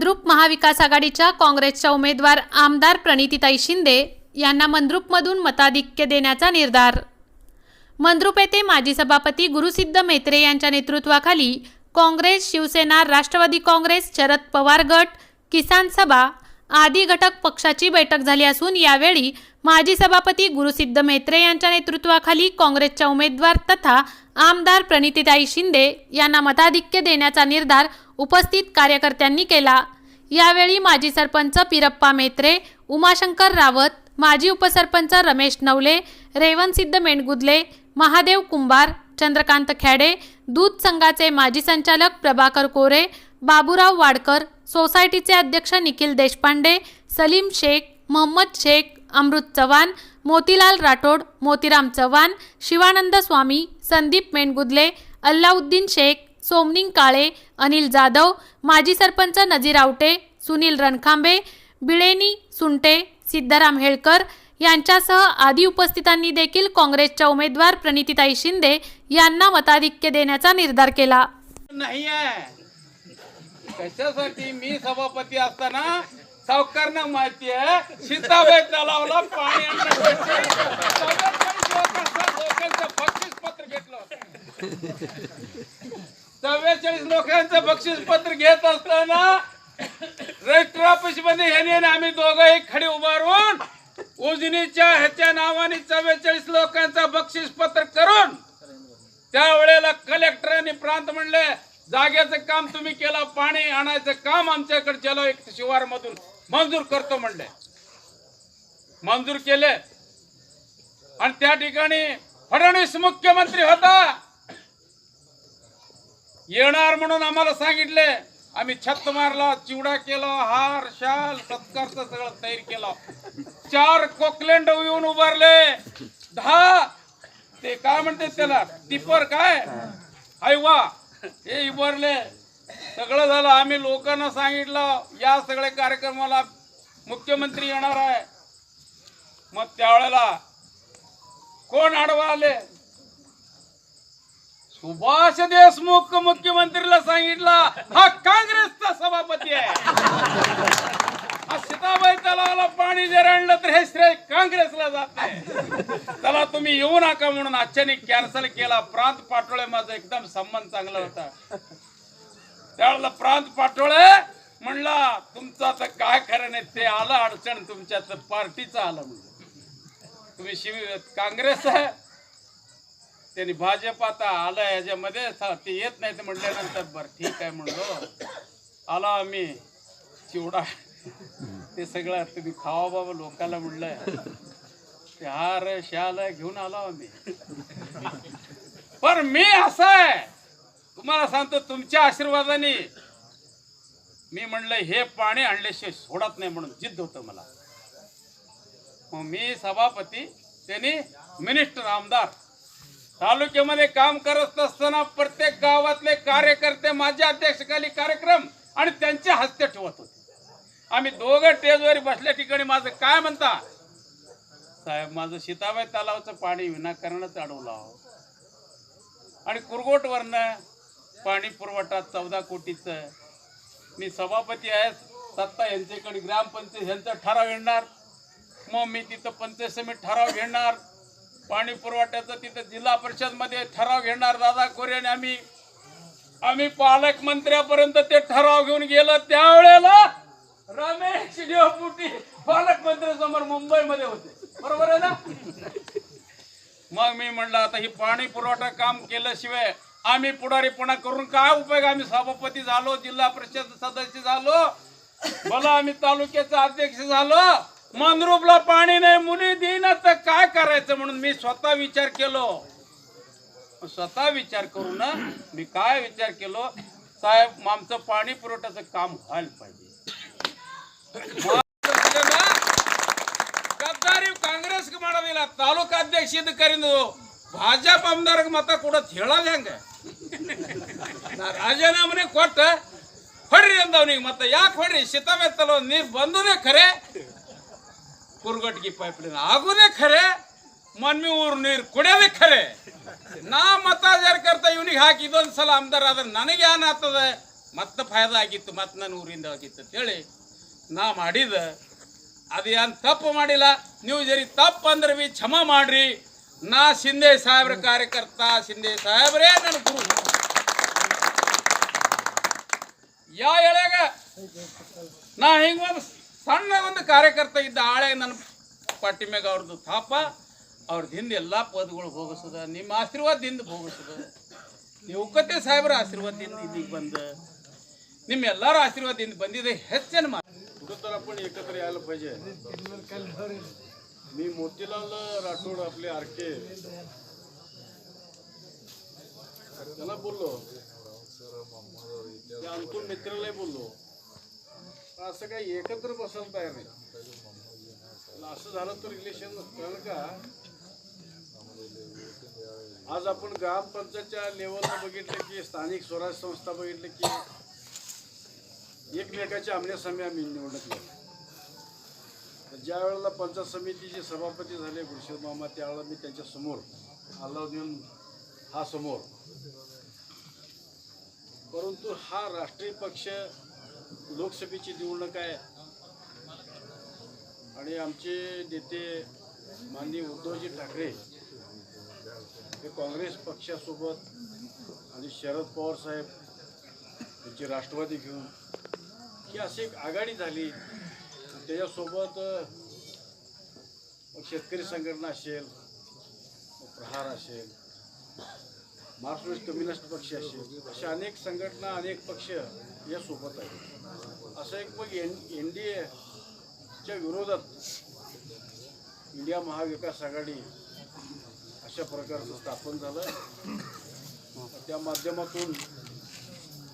मंद्रुप महाविकास आघाडीच्या काँग्रेसच्या उमेदवार आमदार प्रणितीताई शिंदे यांना मंद्रुपमधून मताधिक्य देण्याचा निर्धार. मंद्रुप येथे माजी सभापती गुरुसिद्ध मेत्रे यांच्या नेतृत्वाखाली काँग्रेस शिवसेना राष्ट्रवादी काँग्रेस शरद पवार गट किसान सभा आदी घटक पक्षाची बैठक झाली असून यावेळी माजी सभापती गुरुसिद्ध मेत्रे यांच्या नेतृत्वाखाली काँग्रेसच्या उमेदवार तथा आमदार प्रणितीताई शिंदे यांना मताधिक्य देण्याचा निर्धार उपस्थित कार्यकर्त्यांनी केला. यावेळी माजी सरपंच पिरप्पा मेत्रे उमाशंकर रावत माजी उपसरपंच रमेश नवले रेवणसिद्ध मेंढगुदले महादेव कुंभार चंद्रकांत खेडे दूध संघाचे माजी संचालक प्रभाकर कोरे बाबूराव वाडकर सोसायटीचे अध्यक्ष निखिल देशपांडे सलीम शेख मोहम्मद शेख अमृत चव्हाण मोतीलाल राठोड मोतीराम चव्हाण शिवानंद स्वामी संदीप मेंढगुदले अल्लाउद्दीन शेख सोमनिंग काळे अनिल जाधव माजी सरपंच नजीर आवटे सुनील रणखांबे बिळेनी सुंटे सिद्धाराम हेळकर यांच्यासह आदी उपस्थितांनी देखील काँग्रेसच्या उमेदवार प्रणितीताई शिंदे यांना मताधिक्य देण्याचा निर्धार केला. नाही आहे. कशासाठी मी सभापती असताना सावकारनं माहिती आहे सीताबाई तलावला पाणी बक्षीस पत्र घेतलं चव्वेचाळीस लोकांचं बक्षीस पत्र घेत असताना रजिस्टर ऑफिसमध्ये ह्याने आम्ही दोघंही खडे उभारून उजनीच्या ह्याच्या नावाने चव्वेचाळीस लोकांचं बक्षीस पत्र करून त्यावेळेला कलेक्टर आणि प्रांत म्हणले जागेचं काम तुम्ही केलं पाणी आणायचं काम आमच्याकडे चलो एक शिवार मधून मंजूर करतो म्हणले. मंजूर केले. आणि त्या ठिकाणी फडणवीस मुख्यमंत्री होता. येणार म्हणून आम्हाला सांगितले आम्ही छत मारला चिवडा केला हार शाल सत्कारचं सगळं तयार केलं. चार कोकलेंड येऊन उभारले. दहा ते काय म्हणते त्याला टिपर काय? वा हे उभारले सगळं झालं. आम्ही लोकांना सांगितलं या सगळ्या कार्यक्रमाला मुख्यमंत्री येणार आहे. मग त्यावेळेला कोण आडवा आले? सुभाष देशमुख मुख्यमंत्रीला सांगितलं हा काँग्रेसचा सभापती आहे. सीताबाई तलावाला पाणी जर आणलं तर हे श्रेय काँग्रेसला जाते त्याला तुम्ही येऊ नका म्हणून आजच्याने कॅन्सल केला. प्रांत पाटोळे माझा एकदम संबंध चांगला होता. त्यावेळेला प्रांत पाटोळे म्हणला तुमचा तर काय खरं नाही ते आलं अडचण तुमच्या तर पार्टीचं आलं म्हणलं तुम्ही शिव काँग्रेस आहे. त्यांनी भाजप आता आलं याच्यामध्ये ते येत नाही तर म्हटल्यानंतर बरं ठीक आहे म्हणलो. आलो आम्ही. चिवडा ते सगळं तुम्ही खावा बाबा लोकांना म्हणलं ते हार शाल घेऊन आलो आम्ही. पण मी असं आहे. तुम्हाला सांगतो तुमच्या आशीर्वादाने मी म्हणलं हे पाणी आणल्याशिवाय सोडत नाही म्हणून जिद्द होतं मला. मग मी सभापती त्यांनी मिनिस्टर आमदार. तालुक्यामध्ये काम करत असताना प्रत्येक गावातले कार्यकर्ते माझ्या अध्यक्षकाली कार्यक्रम आणि त्यांच्या हस्ते ठेवत होते. आम्ही दोघं स्टेजवर बसल्या ठिकाणी माझं काय म्हणता? साहेब माझं सीताबाई तलावचं पाणी विनाकारणच अडवलं आहो. आणि कुरगोटवरनं पाणी पुरवठा चौदा कोटीचं. मी सभापती आहे सत्ता यांच्याकडे ग्रामपंचायत यांचा ठराव येणार. मग मी तिथं पंचायत समिती ठराव घेणार. पाणी पुरवठ्याचं तिथं जिल्हा परिषदमध्ये ठराव घेणार. दादा कोरे आणि आम्ही. आम्ही पालकमंत्र्यापर्यंत ते ठराव घेऊन गेलो त्यावेळेला रमेश देवपुटी पालकमंत्री समोर मुंबईमध्ये होते. बरोबर आहे ना? मग मी म्हणलं आता ही पाणी पुरवठा काम केल्याशिवाय आम्ही पुढारीपणा करून काय उपयोग? आम्ही सभापती झालो जिल्हा परिषद सदस्य झालो मला आम्ही तालुक्याचा अध्यक्ष झालो. मनरूपला पाणी नाही मुली देईना तर काय करायचं म्हणून मी स्वतः विचार केलो. स्वतः विचार करून मी काय विचार केलो? साहेब आमचं पाणी पुरवठ्याचं काम व्हायला पाहिजे. ಗದ್ದಾರಿ ಕಾಂಗ್ರೆಸ್ಗೆ ಮಾಡೋದಿಲ್ಲ. ತಾಲೂಕು ಅಧ್ಯಕ್ಷ ಇದ್ದ ಕರೆದು ಭಾಜಪ ಅಮ್ದಾರ್ಗೆ ಮತ ಕೊಡೋದು ಹೇಳೋದು ಹೆಂಗೆ? ನಾ ರಾಜೀನಾಮೆ ಕೊಟ್ಟ, ಹೊಡ್ರಿ ಅಂದವನಿಗೆ ಮತ್ತೆ. ಯಾಕೆ ಹೊಡ್ರಿ? ಸಿತಮೆತ್ತಲು ನೀರು ಬಂದುದೇ ಖರೆ ಕುರುಗಟ್ಗಿ ಪೈಪ್ಲೈನ್ ಆಗುದೇ ಖರೆ, ಮನ್ಮಿ ಊರು ನೀರು ಕುಡಿಯೋದೇ ಖರೆ. ನಾ ಮತ ಜಾರಿ ಕರ್ತ ಇವನಿಗೆ ಹಾಕಿ ಇದೊಂದು ಸಲ ಆಮದಾರ ಆದ್ರೆ ನನಗೆ ಏನಾಗ್ತದೆ ಮತ್ತೆ ಫಾಯ್ದ ಆಗಿತ್ತು, ಮತ್ತೆ ನನ್ನ ಊರಿಂದ ಆಗಿತ್ತು ಅಂತೇಳಿ ನಾ ಮಾಡಿದ ಅದು ಏನು ತಪ್ಪು ಮಾಡಿಲ್ಲ, ನೀವು ಜರಿ ತಪ್ಪು ಅಂದ್ರೆ ಬಿ ಕ್ಷಮ ಮಾಡ್ರಿ. ನಾ ಶಿಂದೆ ಸಾಹೇಬ್ರ ಕಾರ್ಯಕರ್ತ ಶಿಂದೆ ಸಾಹೇಬ್ರೇ ನನ್ನ ಗುರು. ಯಾ ಎಳೆಗ ನಾ ಹಿಂಗೆ ಒಂದು ಸಣ್ಣ ಒಂದು ಕಾರ್ಯಕರ್ತ ಇದ್ದ ಆಳೆ ನನ್ನ ಪಟ್ಟಿ ಮ್ಯಾಗ ಅವ್ರದ್ದು ತಾಪ ಅವ್ರದ್ದು ಹಿಂದೆ ಎಲ್ಲ ಪದಗಳು ಹೋಗಿಸದ ನಿಮ್ಮ ಆಶೀರ್ವಾದದಿಂದ ಹೋಗಿಸದ ನೀವು ಕತೆ ಸಾಹೇಬ್ರ ಆಶೀರ್ವಾದದಿಂದ ಇಲ್ಲಿಗೆ ಬಂದ, ನಿಮ್ಮೆಲ್ಲರೂ ಆಶೀರ್ವಾದದಿಂದ ಬಂದಿದೆ, ಹೆಚ್ಚಿನ ಮಾತು तर आपण एकत्र यायला पाहिजे. मी मोतीलाल राठोड आपले आरके. त्याला बोललो. त्या मित्रालाही बोललो. असं काही एकत्र बसायला तयार नाही. असं झालं तर रिलेशन कारण का? आज आपण ग्रामपंचायतच्या लेवलला बघितलं की स्थानिक स्वराज्य संस्था बघितलं की एकमेकाच्या आमण्यासामने आम्ही निवडणूक लढवली. तर ज्या वेळेला पंचायत समितीचे सभापती झाले गुरुशेद मामा त्यावेळेला मी त्यांच्यासमोर अल्लाउद्दीन हा समोर परंतु हा राष्ट्रीय पक्ष लोकसभेची निवडणूक आहे आणि आमचे नेते माननीय उद्धवजी ठाकरे हे काँग्रेस पक्षासोबत आणि शरद पवार साहेब त्यांची राष्ट्रवादी घेऊन की अशी एक आघाडी झाली. त्याच्यासोबत शेतकरी संघटना असेल प्रहार असेल मार्क्सिस्ट कम्युनिस्ट पक्ष असेल अशा अनेक संघटना अनेक पक्ष यासोबत आहेत. असं एक मग एन एन डी एच्या विरोधात इंडिया महाविकास आघाडी अशा प्रकारचं स्थापन झालं. त्या माध्यमातून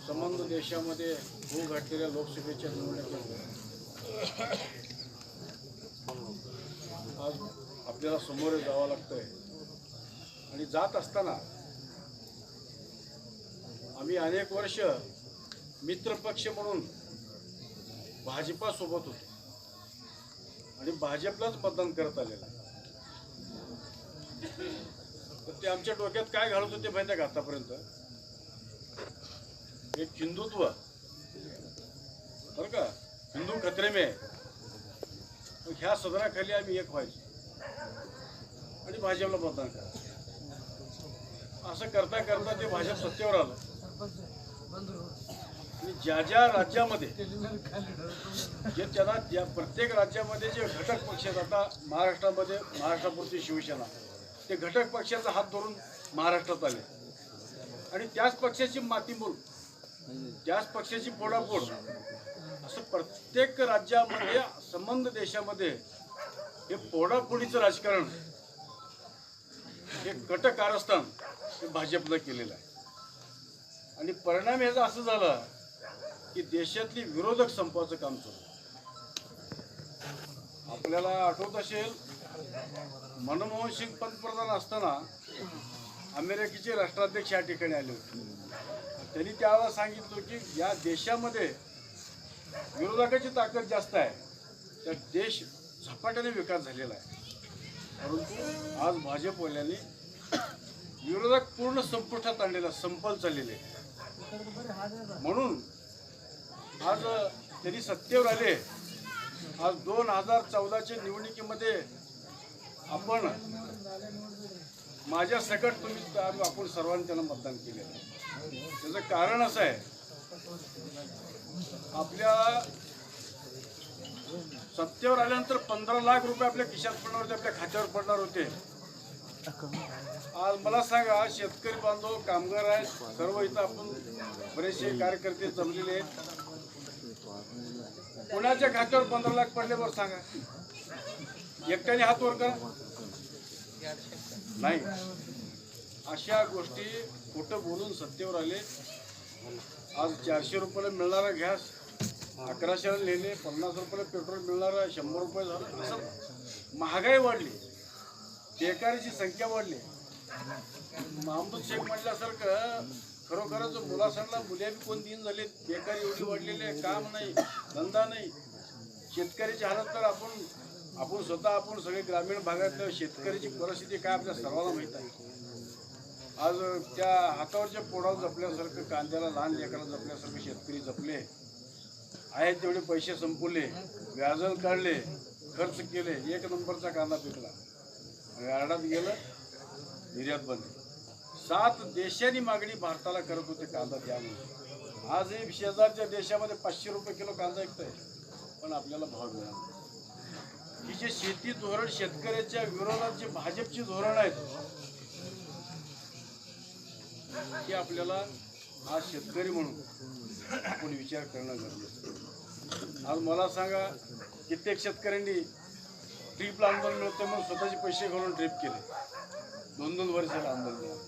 संबंध देशामध्ये होऊ घातलेल्या लोकसभेच्या निवडणुकीत आज आपल्याला समोर जावं लागतंय. आणि जात असताना आम्ही अनेक वर्ष मित्रपक्ष म्हणून भाजपासोबत होतो. आणि भाजपलाच मतदान करत आलेलं. तर ते आमच्या डोक्यात काय घालत होते माहिती आहे का आतापर्यंत? एक हिंदुत्व. बरं का? हिंदू खतरे में मग ह्या सदराखाली आम्ही एक व्हायचो. आणि भाजपला मतदान करा असं करता करता ते भाजप सत्तेवर आलं. आणि ज्या ज्या राज्यामध्ये जे त्यांना ज्या प्रत्येक राज्यामध्ये जे घटक पक्ष आहेत आता महाराष्ट्रामध्ये महाराष्ट्रापुरती शिवसेना ते घटक पक्षाचा हात धरून महाराष्ट्रात आले. आणि त्याच पक्षाची मातीमूल त्याच पक्षाची फोडाफोड. असं प्रत्येक राज्यामध्ये संबंध देशामध्ये हे पोडापोडीचं राजकारण हे कट कारस्थान हे भाजपनं केलेलं आहे. आणि परिणाम याचा असं झालं की देशातली विरोधक संपवायचं काम चालू आपल्याला आठवत असेल मनमोहन सिंग पंतप्रधान असताना अमेरिकेचे राष्ट्राध्यक्ष या ठिकाणी आले होते. त्यांनी त्यावेळेला सांगितलं की या देशामध्ये विरोधकाची ताकद जास्त आहे. तर देश झपाट्याने विकास झालेला आहे. परंतु आज भाजपवाल्यांनी विरोधक पूर्ण संपुष्टात आणलेला संपल चाललेले म्हणून आज त्यांनी सत्तेवर आले. आज दोन हजार चौदाच्या निवडणुकीमध्ये आपण माझ्या सकट तुम्ही आपण सर्वांनी त्यांना मतदान केलेलं आहे. त्याचं कारण असं आहे आपल्या सत्तेवर आल्यानंतर पंधरा लाख रुपये आपल्या खिशात पडणार होते आपल्या खात्यावर पडणार होते. आज मला सांगा शेतकरी बांधव कामगार आहेत सर्व इथं आपण बरेचसे कार्यकर्ते जमलेले आहेत. कोणाच्या खात्यावर पंधरा लाख पडले बरं सांगा? एकट्याने हात वर करा. नाही. अशा गोष्टी खोटं बोलून सत्तेवर आले? आज चारशे रुपयाला मिळणारा गॅस अकराशेला लिहिले पन्नास रुपयाला पेट्रोल मिळणारा शंभर रुपये झालं असं महागाई वाढली. बेकारीची संख्या वाढली. महमूद शेख म्हटल्यासारखं खरोखरच मुलासांना मुले बी कोण दिन झाले बेकारी एवढी वाढलेली आहे काम नाही धंदा नाही. शेतकऱ्याची हालत तर आपण आपण स्वतः आपण सगळे ग्रामीण भागातल्या शेतकऱ्याची परिस्थिती काय आपल्या सर्वांना माहीत आहे. आज त्या हातावरच्या पोडाला जपल्यासारखं कांद्याला लहान लेकराला जपल्यासारखं शेतकरी जपले. आहेत तेवढे पैसे संपवले व्याजल काढले खर्च केले एक नंबरचा कांदा पिकला. यार्डात गेलं निर्यात बंद. सात देशांनी मागणी भारताला करत होते कांदा त्यामुळे आज हे शेजारच्या देशामध्ये पाचशे रुपये किलो कांदा विकतंय पण आपल्याला भाव मिळाला ही जे शेती धोरण शेतकऱ्याच्या विरोधात जे भाजपची धोरण आहेत हे आपल्याला आज शेतकरी म्हणून आपण विचार करणं गरजेचं आज मला सांगा कित्येक शेतकऱ्यांनी ट्रीपला आंदोलन मिळतं म्हणून स्वतःचे पैसे घालून ट्रीप केले. दोन दोन वर्षाला आंदोलन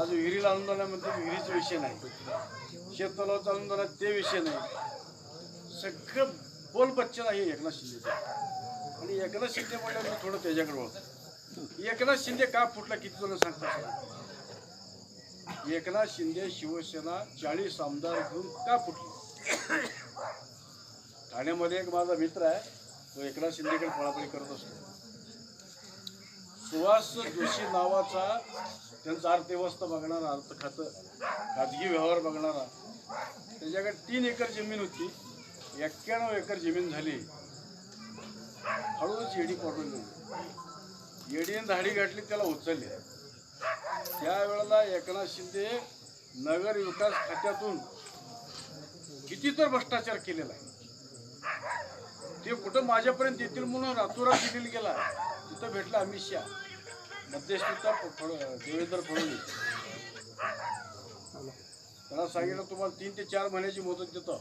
आज विहिरीला आंदोलनामध्ये विहिरीचा विषय नाही. शेततलावाचा आंदोलन ते विषय नाही. सगळं बोल बच्चन आहे एकनाथ शिंदे आणि एकनाथ शिंदे म्हणलं मी थोडं त्याच्याकडे होतं एकनाथ शिंदे का फुटला किती जण सांगतात एकनाथ शिंदे शिवसेना चाळीस आमदार घेऊन का फुटली? ठाण्यामध्ये एक माझा मित्र आहे तो एकनाथ शिंदेकडे पळापळी करत असतो. सुहास जोशी नावाचा त्यांचा अर्थव्यवस्था बघणारा अर्थ खातं खाजगी व्यवहार बघणारा त्याच्याकडे तीन एकर जमीन होती एक्क्याण्णव एकर जमीन झाली. हळूहळू येडी पडून गेली. येडीन धाडी गाठली त्याला उचलली. त्यावेळेला एकनाथ शिंदे नगर विकास खात्यातून किती तर भ्रष्टाचार केलेला आहे. ते कुठं माझ्यापर्यंत येतील म्हणून रातोरात दिल्लीला गेला तिथं भेटला अमित शहा. मध्यस्थीचा फड- देवेंद्र फडणवीस. त्याला सांगितलं तुम्हाला तीन ते चार महिन्याची मुदत देतो.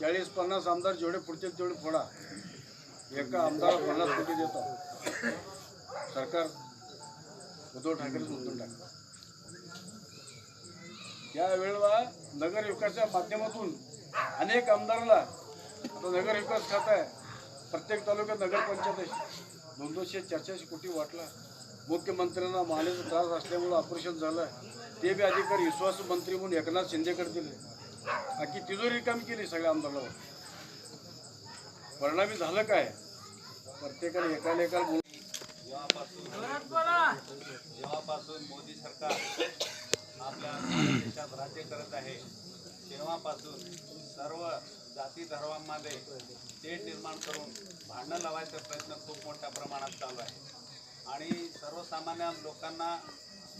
चाळीस पन्नास आमदार जेवढे पुढचे तेवढे फोडा. एका आमदाराला पन्नास कोटी देतो. सरकार उद्धव ठाकरेच उद्धव टाकलं. त्या वेळेला माध्यमातून अनेक आमदाराला आता नगर विकास खात आहे. प्रत्येक तालुक्यात नगरपंचायत आहे. दोन दोनशे चारशे कोटी वाटला. मुख्यमंत्र्यांना मानेचा त्रास असल्यामुळं ऑपरेशन झालं. ते बी अधिकारी विश्वास मंत्री म्हणून एकनाथ शिंदेकडे दिले. बाकी तिजोरी काम केली सगळ्या आमदारावर. परिणामी झालं काय? प्रत्येकाने एकाला एकाला जेव्हापासून मोदी सरकार आपल्या देशात राज्य करत आहे तेव्हापासून सर्व जाती धर्मांमध्ये तेढ निर्माण करून भांडणं लावायचा प्रयत्न खूप मोठ्या प्रमाणात चालू आहे. आणि सर्वसामान्य लोकांना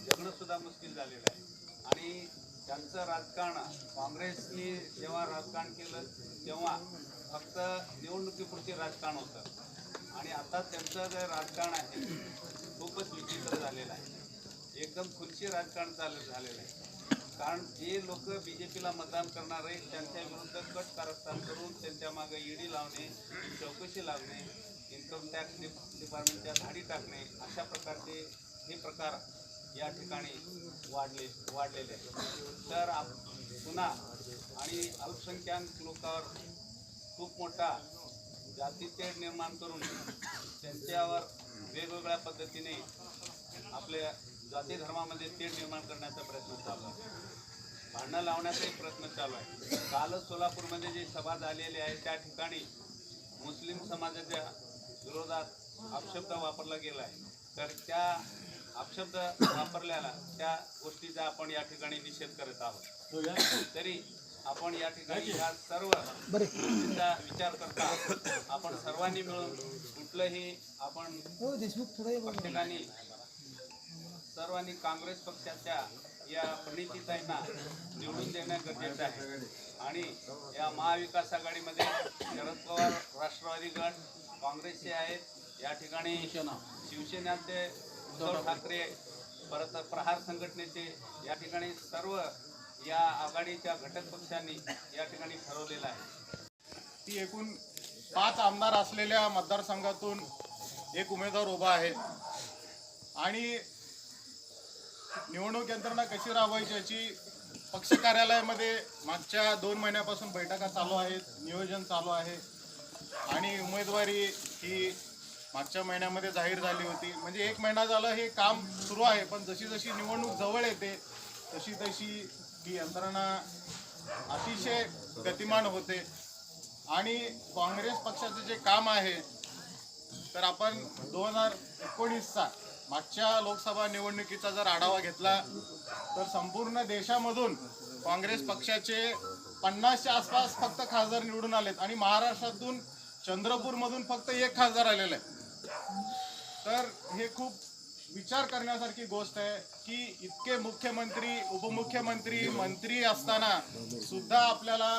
जगणंसुद्धा मुश्किल झालेलं आहे. आणि त्यांचं राजकारण काँग्रेसनी जेव्हा राजकारण केलं तेव्हा फक्त निवडणुकीपुरती राजकारण होतं. आणि आता त्यांचं जे राजकारण आहे खूपच विचित्र झालेलं आहे. एकदम खुर्ची राजकारण चालू झालेलं आहे. कारण जे लोक बी जे पीला मतदान करणार आहेत त्यांच्या विरुद्ध कट कारस्थान करून त्यांच्या मागे ईडी लावणे चौकशी लावणे इन्कम टॅक्स डिपार्टमेंटच्या धाडी टाकणे अशा प्रकारचे हे प्रकार या ठिकाणी वाढले वाढलेले आहेत. तर आप पुन्हा आणि अल्पसंख्याक लोकांवर खूप मोठा जातीतेढ निर्माण करून त्यांच्यावर वेगवेगळ्या पद्धतीने आपल्या जाती धर्मामध्ये तेढ निर्माण करण्याचा प्रयत्न चालू आहे. भांडणं लावण्याचाही प्रयत्न चालू आहे. कालच सोलापूरमध्ये जी सभा झालेली आहे त्या ठिकाणी मुस्लिम समाजाच्या विरोधात अपशब्द वापरला गेला आहे. तर त्या अपशब्द वापरल्याला त्या गोष्टीचा आपण या ठिकाणी निषेध करत आहोत. तरी आपण या ठिकाणी ह्या सर्व गोष्टींचा विचार करता आपण सर्वांनी मिळून कुठलंही आपण प्रत्येकाने सर्वांनी काँग्रेस पक्षाच्या या प्रणितीताईंना निवडून देणं गरजेचं आहे. आणि या महाविकास आघाडीमध्ये शरद पवार राष्ट्रवादी गट काँग्रेसचे आहेत. या ठिकाणी शिवसेनेचे उद्धव ठाकरे परत प्रहार संघटनेचे या ठिकाणी सर्व या आघाडीच्या घटक पक्षांनी या ठिकाणी ठरवलेलं आहे. ती एकूण पाच आमदार असलेल्या मतदारसंघातून एक उमेदवार उभा आहे. आणि निवडणूक यंत्रणा कशी राबवायची याची पक्ष कार्यालयामध्ये मागच्या दोन महिन्यापासून बैठका चालू आहेत नियोजन चालू आहे. आणि उमेदवारी ही मागच्या महिन्यामध्ये जाहीर झाली होती. म्हणजे एक महिना झालं हे काम सुरू आहे पण जशी जशी निवडणूक जवळ येते तशी तशी ही यंत्रणा अतिशय गतिमान होते. आणि काँग्रेस पक्षाचं जे काम आहे तर आपण दोन हजार एकोणीसचा मागच्या लोकसभा निवडणुकीचा जर आढावा घेतला तर संपूर्ण देशामधून काँग्रेस पक्षाचे पन्नासच्या आसपास फक्त खासदार निवडून आलेत आणि महाराष्ट्रातून चंद्रपूरमधून फक्त एक खासदार आलेला आहे तर हे खूप विचार करण्यासारखी गोष्ट आहे की इतके मुख्यमंत्री उपमुख्यमंत्री मंत्री असताना सुद्धा आपल्याला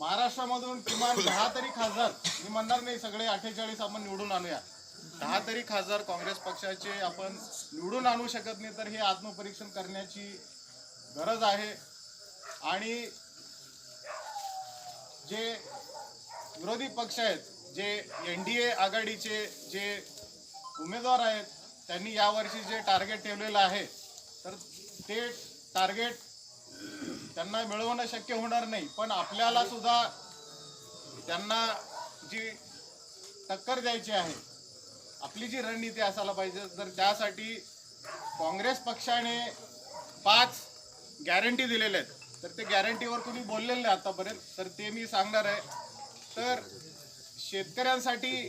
महाराष्ट्रामधून किमान दहा तरी खासदार मी म्हणणार नाही सगळे अठ्ठेचाळीस आपण निवडून आणूया. दहा तरी खासदार काँग्रेस पक्षाचे आपण निवडून आणू शकत नाही तर हे आत्मपरीक्षण करण्याची गरज आहे. आणि जे विरोधी पक्ष आहेत जे एन डी ए आघाडीचे जे उमेदवार आहेत त्यांनी यावर्षी जे टार्गेट ठेवलेलं आहे तर ते टार्गेट त्यांना मिळवणं शक्य होणार नाही. पण आपल्याला सुद्धा त्यांना जी टक्कर द्यायची आहे आपली जी रणनीती असायला पाहिजे तर त्यासाठी काँग्रेस पक्षाने पाच गॅरंटी दिलेल्या आहेत. तर ते गॅरंटीवर कोणी बोललेलं नाही आतापर्यंत तर ते मी सांगणार आहे. तर शेतकऱ्यांसाठी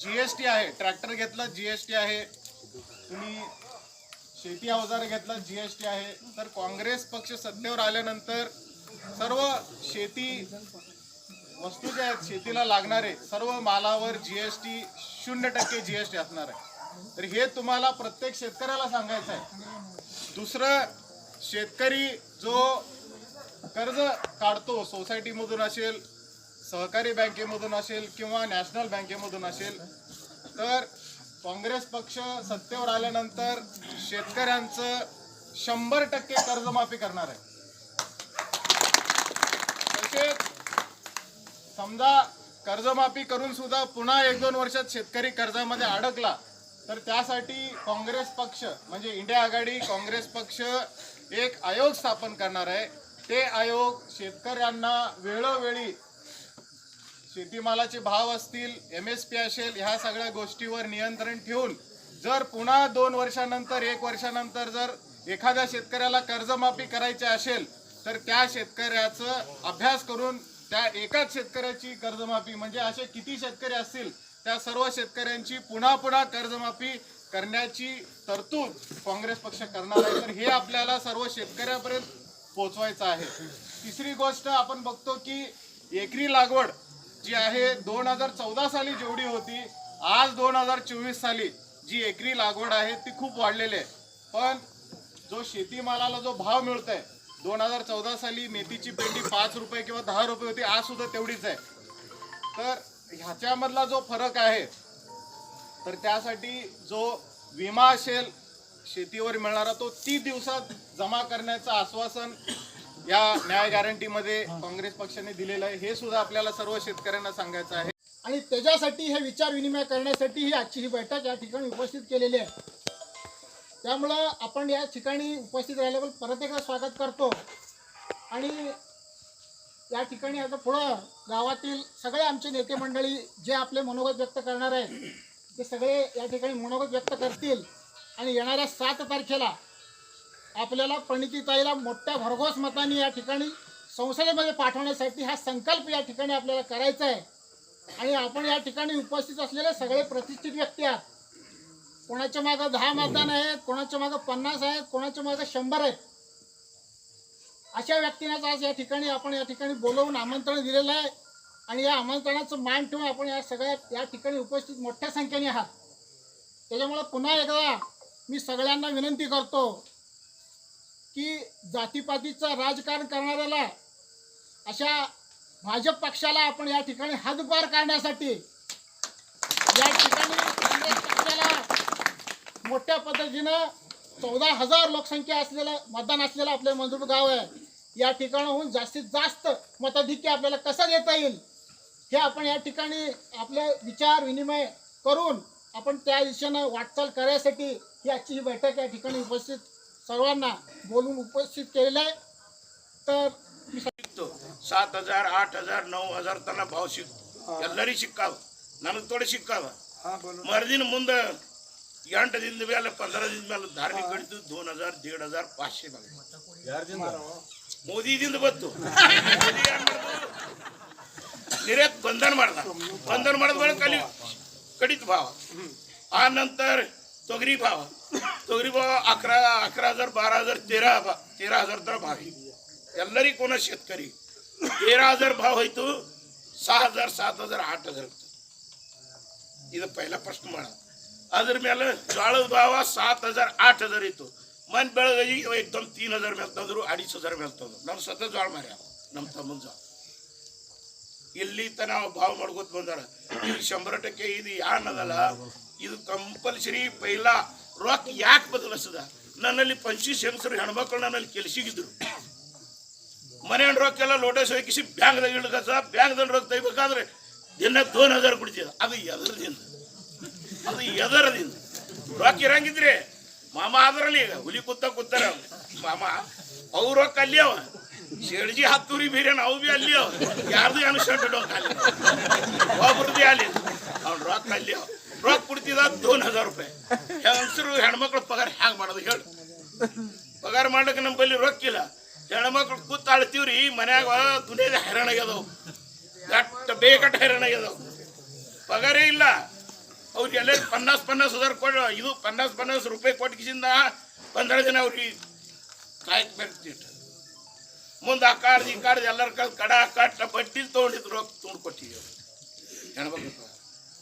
जी एस टी आहे ट्रॅक्टर घेतला जी एस टी आहे. तुम्ही शेती अवजार घेतला जी एस टी आहे तर काँग्रेस पक्ष सत्तेवर आल्यानंतर सर्व शेती वस्तू ज्या आहेत शेतीला लागणारे सर्व मालावर जीएसटी शून्य टक्के जीएसटी असणार आहे. तर हे तुम्हाला प्रत्येक शेतकऱ्याला सांगायचं आहे. दुसरं शेतकरी जो कर्ज काढतो सोसायटीमधून असेल सहकारी बँकेमधून असेल किंवा नॅशनल बँकेमधून असेल तर काँग्रेस पक्ष सत्तेवर आल्यानंतर शेतकऱ्यांचं शंभर टक्के कर्जमाफी करणार आहे. तसेच समजा कर्जमाफी करून सुद्धा पुन्हा एक दोन वर्षात शेतकरी कर्जामध्ये अडकला तर त्यासाठी काँग्रेस पक्ष म्हणजे इंडिया आघाडी काँग्रेस पक्ष एक आयोग स्थापन करणार आहे. ते आयोग शेतकऱ्यांना वेळोवेळी शेतीमालाचे भाव असतील एम एस पी असेल ह्या सगळ्या गोष्टीवर नियंत्रण ठेवून जर पुन्हा दोन वर्षानंतर एक वर्षानंतर जर एखाद्या शेतकऱ्याला कर्जमाफी करायची असेल तर त्या शेतकऱ्याचं अभ्यास करून त्या एकाच शेतकऱ्याची कर्जमाफी म्हणजे असे किती शेतकरी असतील त्या सर्व शेतकऱ्यांची पुन्हा पुन्हा कर्जमाफी करण्याची तरतूद काँग्रेस पक्ष करणार आहे. तर हे आपल्याला सर्व शेतकऱ्यापर्यंत पोहोचवायचं आहे. तिसरी गोष्ट आपण बघतो की एकरी लागवड जी आहे दोन हजार चौदा साली जेवढी होती आज दोन हजार चोवीस साली जी एकरी लागवड आहे ती खूप वाढलेली आहे. पण जो शेतीमालाला जो भाव मिळतोय दोन हजार चौदा साली मेथीची पेंडी पाच रुपये किंवा दहा रुपये होती आज सुद्धा तेवढीच आहे. तर ह्याच्यामधला जो फरक आहे तर त्यासाठी जो विमा असेल शेतीवर मिळणारा तो तीस दिवसात जमा करण्याचं आश्वासन या न्याय गॅरंटीमध्ये काँग्रेस पक्षाने दिलेलं आहे. हे सुद्धा आपल्याला सर्व शेतकऱ्यांना सांगायचं आहे. आणि त्याच्यासाठी हे विचार विनिमय करण्यासाठी ही आजची ही बैठक या ठिकाणी उपस्थित केलेली आहे. त्यामुळं आपण या ठिकाणी उपस्थित राहिल्याबद्दल परत एकदा स्वागत करतो. आणि या ठिकाणी आता पुढं गावातील सगळे आमचे नेते मंडळी जे आपले मनोगत व्यक्त करणार आहेत ते सगळे या ठिकाणी मनोगत व्यक्त करतील. आणि येणाऱ्या सात तारखेला आपल्याला प्रणितीताईला मोठ्या भरघोस मतांनी या ठिकाणी संसदेमध्ये पाठवण्यासाठी हा संकल्प या ठिकाणी आपल्याला करायचा आहे. आणि आपण या ठिकाणी उपस्थित असलेले सगळे प्रतिष्ठित व्यक्ती आहात. कोणाच्या मागं दहा मतदान आहेत कोणाच्या मागं पन्नास आहेत कोणाच्या मागं शंभर आहेत. अशा व्यक्तींनाच आज या ठिकाणी आपण या ठिकाणी बोलवून आमंत्रण दिलेलं आहे. आणि या आमंत्रणाचं मान ठेवून आपण या सगळ्या या ठिकाणी उपस्थित मोठ्या संख्येने आहात. त्याच्यामुळं पुन्हा एकदा मी सगळ्यांना विनंती करतो की जातीपातीचं राजकारण करणाऱ्याला अशा भाजप पक्षाला आपण या ठिकाणी हदपार काढण्यासाठी या ठिकाणी काँग्रेस पक्षाला मोठ्या पद्धतीनं चौदा हजार लोकसंख्या असलेलं मतदान असलेलं आपलं मंजूर गाव आहे. या ठिकाणाहून जास्तीत जास्त मताधिक्य आपल्याला कसं देता येईल हे आपण या ठिकाणी आपले विचार विनिमय करून आपण त्या दिशेनं वाटचाल करायसाठी ही आजची ही बैठक या ठिकाणी उपस्थित सर्वांना बोलून उपस्थित केलेलं आहे तर मी ಸಿಕ್ತು ಸಾತ್ ಹಜಾರ್ ಆಟ್ ಹಜಾರ್ ನೌ ಹಜಾರ್ ತನ ಭಾವ ಸಿಕ್ತು ಎಲ್ಲರಿಗೂ ಸಿಕ್ಕಾವ ನನಗೆ ತೋಡೆ ಸಿಕ್ಕಾವ ಮರುದಿನ ಮುಂದೆ ಎಂಟು ದಿನದ ಮೇಲೆ ಪಂದ್ರ ದಿನದ ಮೇಲೆ ಧಾರ್ಮಿಕ ಗಣಿತು ದೋನ್ ಹಜಾರ್ ದೇಡ್ ಹಜಾರ್ ಪಾಚಶೆ ಮೋದಿದಿಂದ ಬತ್ತು ಮೋದಿ ಏನ್ ಮಾಡ್ದ? ನಿರ್ಯಾತ್ ಬಂಧನ ಮಾಡ್ದ ಬಂಧನ ಮಾಡಿದ ಬಳಿಕ ಅಲ್ಲಿ ಕಡಿತ ಭಾವ ಆ ನಂತರ ತೊಗರಿ ಭಾವ ತೊಗರಿ ಭಾವ अकरा अकरा हजार बारा हजार तेरा भा- तेरा हजार तर भाव आहे ಎಲ್ಲರಿಗೂ कोण शेतकरी तेरा हजार भाव होईतो सहा हजार सात हजार आठ हजार ಇದು पहिला ಪ್ರಶ್ನೆ ಮಾಡ ಅದ್ರ ಮೇಲೆ ಜೋಳದ ಭಾವ ಸಾತ್ ಹಜಾರ್ ಆಟ್ ಹಜಾರ್ ಇತ್ತು ಮನ್ ಬೆಳಗ್ಗೆ ಏಕ್ದಮ್ ತೀನ್ ಹಜಾರ್ ಮೇಲೆ ತಂದ್ರು ಅಡೀಚ್ ಹಜಾರ್ ಮೇಲೆ ತಂದ್ರು ನಮ್ಮ ಸ್ವತಃ ಜೋಳ ಮಾರ್ಯ ನಮ್ಮ ತಮ್ಮನ ಜೋಳ ಇಲ್ಲಿ ತನ ನಾವು ಭಾವ ಮಾಡ್ಕೊತ ಬಂದಾರ ಇಲ್ಲಿ ಶಂಬರ ಟಕ್ಕೆ ಇದು ಯಾನ್ ಅದಲ್ಲ ಇದು ಕಂಪಲ್ಸರಿ ಪೈಲ ರೊಕ್ಕ ಯಾಕೆ ಬದಲಿಸದ ನನ್ನಲ್ಲಿ ಪಂಚಿ ಹೆಂಗಸರು ಹೆಣ್ಮಕ್ಳು ನನ್ನಲ್ಲಿ ಕೆಲಸಿಗಿದ್ರು ಮನೆ ರೊಕ್ಕ ಎಲ್ಲ ಲೋಟಸ್ ಹಾಕಿಸಿ ಬ್ಯಾಂಕ್ದಾಗ ಇಳ್ಕಸ ಬ್ಯಾಂಕ್ದಲ್ಲಿ ರೊಕ್ಕ ತೆಗಿಬೇಕಾದ್ರೆ ದಿನ ದೋನ್ ಹಜಾರ್ ಕೊಡ್ತಿದ್ದ ಅದು ಎದರದಿಂದ? ಅದು ಎದರದಿಂದ? ರೊಕ್ಕ ಇರಂಗಿದ್ರಿ ಮಾಮ ಆದ್ರಲ್ಲಿ ಈಗ ಹುಲಿ ಕುತ್ತ ಕೂತಾರ ಮಾಮ, ಅವ್ರ ರೊಕ್ಕ ಅಲ್ಲಿ ಅವ. ಶೇಡ್ಜಿ ಹತ್ತೂರಿ ಬೀರ ಅವು ಬಿ ಅಲ್ಲಿ ಅವ. ಯಾರ್ದು ಏನು ಶರ್ಟ್ ಇಡೋಕೆ ಅಲ್ಲಿ. ಒಬ್ರದ್ದು ಅವ್ನ ರೊಕ್ಕ ಅಲ್ಲಿ ಅವ. ರೊಕ್ಕ ಕೊಡ್ತಿದ ದೋನ್ ಹಜಾರ್ ರೂಪಾಯಿ. ಹೆಂಗಸರು ಹೆಣ್ಮಕ್ಳು ಪಗಾರ ಹ್ಯಾಂಗ ಮಾಡೋದು ಹೇಳು. ಪಗಾರ ಮಾಡ್ಲಿಕ್ಕೆ ನಮ್ಮ ಬಲ್ಲಿ ರೊಕ್ಕಿಲ್ಲ ಹೆಣ್ಮಕ್ಳು ಕೂತ್ ಆಳ್ತೀವ್ರಿ ಮನ್ಯಾಗ ದುನಿಯಾದ ಹೈರಾಣ ಆಗ್ಯದವು. ಗಟ್ಟ ಬೇಕಟ್ಟ ಹೈರಾಣ ಆಗ್ಯದವು. ಪಗಾರೇ ಇಲ್ಲ. ಅವ್ರಿಗೆಲ್ಲ ಪನ್ನಾಸ್ ಪನ್ನಾಸ್ ಹಜಾರ್ ಕೊಡ ಇದು ಪನ್ನಾಸ್ ಪನ್ನಾಸ್ ರೂಪಾಯಿ ಕೊಟ್ಟಿಸಿಂದ ಪಂದ್ರ ದಿನ ಅವ್ರಿಗೆ ಕಾಯ್ಬೇಕು ಮುಂದೆ ಆ ಕಾರ್ದು ಈ ಕಾರ್ದು ಎಲ್ಲರ ಕಡ ಕಟ್ಟ ಬಡ್ಡಿ ತೊಗೊಂಡಿದ್ರು ರೊಕ್ಕ ತೊಗೊಂಡು ಕೊಟ್ಟಿದ್ದೀವಿ ಹೆಣ್ಮಕ್ಳು.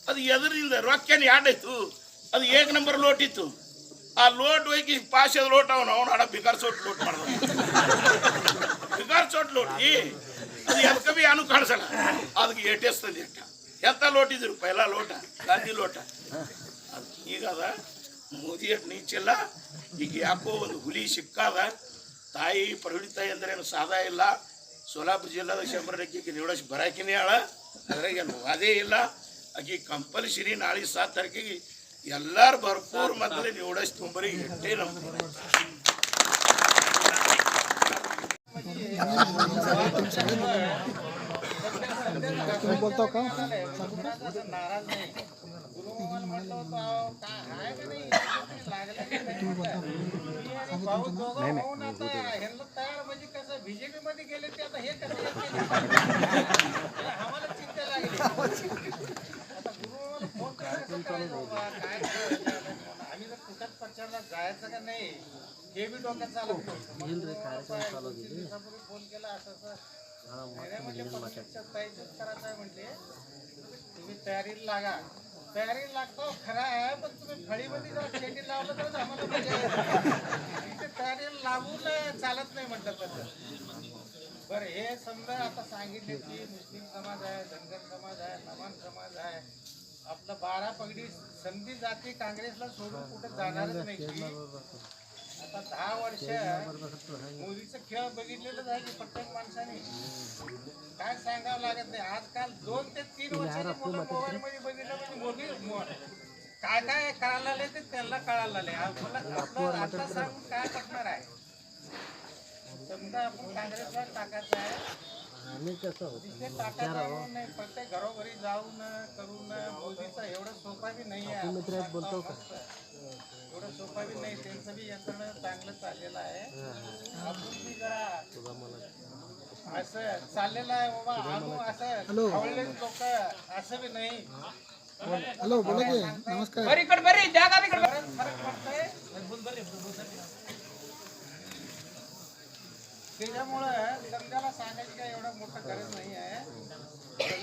ಅದು ಎದರಿಂದ ರೊಕ್ಕನ ಎರಡಾಯ್ತು ಅದು ಏಕ ನಂಬರ್ ಲೋಟ್ ಇತ್ತು. ಆ ಲೋಟ್ ಹೋಗಿ ಪಾಶದ ಲೋಟ್ ಅವನು ಅವನು ಹಡ ಬಿಗಾರ್ ಸೋಟ್ ಲೋಟ್ ಮಾಡ್ದ. ಬಿಗಾರ್ ಸೋಟ್ ಲೋಟ್, ಈ, ಅದು ಎದಕ್ಕೆ ಬಿ ಏನು ಕಾಣಿಸಲ್ಲ. ಅದಕ್ಕೆ ಏಟೇಸ್ತದೆ ಅಕ್ಕ. ಎಂತ ಲೋಟ್ ಇದ್ರು ಪೈಲ ಲೋಟ, ಗಾಂಧಿ ಲೋಟ. ಅದು ಅದ ಮೋದಿ ಅಟ್ ನೀಚಿಲ್ಲ, ಈಗ ಯಾಕೋ ಒಂದು ಹುಲಿ ಸಿಕ್ಕಾದ, ತಾಯಿ ಪ್ರವೀಣಿ ತಾಯಿ ಅಂದ್ರೆ ಏನು ಸಾದಾ ಇಲ್ಲ. ಸೋಲಾಪುರ ಜಿಲ್ಲಾದ ಶಂಬರಕ್ಕೆ ನಿವಡಸ್ ಬರಾಕಿನೇ ಆಳ. ಅದ್ರಾಗ ಏನು ವಾದೇ ಇಲ್ಲ. ಆಕಿ ಕಂಪಲ್ಸರಿ ನಾಳೆ ಸಾತ್ ತಾರೀಕಿಗೆ ಎಲ್ಲಾರು ಭರ್ಪೂರ್ ಮೊದಲೇ ನಿವಡಸ್ ತುಂಬರಿ ಎಟ್ಟೇ ನಮ್ಮ बोलतो का म्हणजे कसं बीजेपी मध्ये गेले ते आता हे कसं आम्हाला चिंता लागली आम्ही जर पक्षाला जायचं का नाही हे बी डोक्यात चालत दोन तीन दिवसापूर्वी फोन केला असं असं. नाही रे म्हणजे पक्षाच्या ताईचंच करायचं आहे म्हटले. तुम्ही तयारीला लागा. तयारीला लागतो खरा आहे पण तुम्ही फळीमध्ये जर शेती लावलं आम्हाला. इथे तयारीला लागून चालत नाही म्हटलं पद्धत बरं हे समजा आता सांगितले की मुस्लिम समाज आहे धनगर समाज आहे नमान समाज आहे आपलं बारा पगडी संधी जाती काँग्रेसला सोडून कुठे जाणारच नाही. आता दहा वर्ष मोदीचं खेळ बघितलेलंच आहे की प्रत्येक माणसाने. काय सांगावं लागत नाही. आजकाल दोन ते तीन वर्षाची मुलं मोबाईल मध्ये बघितलं म्हणजे मोदी काय काय कळायला आले ते त्यांना कळायला आले आपलं आता सांगून काय करणार आहे? समजा आपण काँग्रेसला टाकायचं आहे. टाकायचं नाही प्रत्येक घरोघरी जाऊन करून मोदीचा एवढं सोपा बी नाही आहे. एवढं सोपा बी नाही त्यांचं बी यंत्रणा चांगलं चाललेलं आहे. आपण बी जरा असं चाललेलं आहे बाबा आणू असं आवडले लोक असं बी नाही. हॅलो बोला की. नमस्कार. बरंच फरक पडतंय. त्याच्यामुळं सध्याला सांगायची काय एवढं मोठं गरज नाही आहे